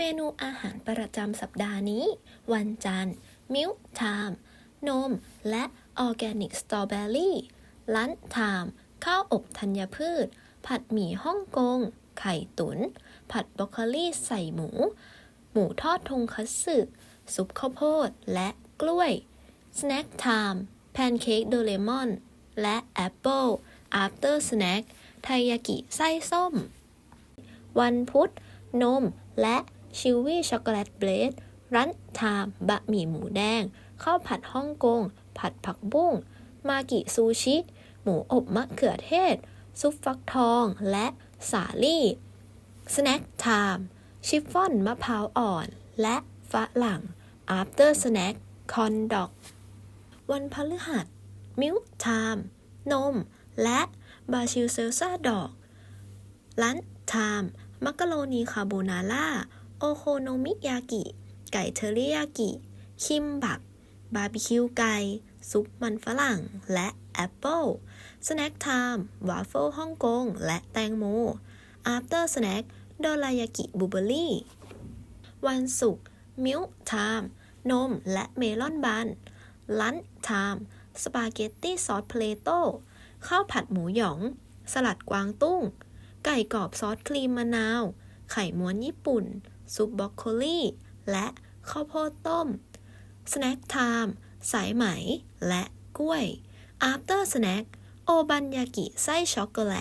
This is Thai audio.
เมนูอาหารประจำสัปดาห์นี้ วันจันทร์ มิลไทม์ นม และออร์แกนิกสตรอเบอรี่ลันไทม์ข้าวอบธัญพืช ผัดหมี่ฮ่องกง ไข่ตุน๋น ผัดบรอกโคลีใส่หมู หมูทอดทงคัตสึ ซุปข้าวโพด และกล้วย สแน็คไทม์แพนเค้กโดเรมอน และแอปเปิลอาฟเตอร์สแน็คไทยากิไส้ส้ม วันพุธ นม และ ชิวี่ ช็อกโกแลตเบรดรันไทม์บะหมี่หมูแดง ข้าวผัดฮ่องกง ผัดผักบุ้ง มากิซูชิ หมูอบมะเขือเทศ ซุปฟักทอง และสาลี่ สแน็คไทม์ ชิฟฟ่อนมะพร้าวอ่อน และฝรั่ง after snack คอนดอก วันพฤหัส มิลไทม์ นม และบาชิลเซลซ่าดอกลันไทม์ มักกะโรนีคาโบนาร่า โอโคโนมิยากิ ไก่เทอริยากิ คิมบับ บาร์บีคิวไก่ ซุปมันฝรั่ง และแอปเปิลสแน็คไทม์วาฟเฟิลฮ่องกง และแตงโม after snack โดรายากิบูเบอรี่ วันศุกร์มิลไทม์นม และเมลอนบัน ลันไทม์สปาเกตตี้ซอสเพลโต้ข้าวผัดหมูหยอง สลัดกวางตุ้ง ไก่กรอบซอสครีมมะนาว ไข่ม้วนญี่ปุ่น ซุปบ็อกโคลีและข้าวโพดต้ม สแน็คไทม์สายไหม และกล้วย after snack โอบันยากิไส้ช็อกโกแลต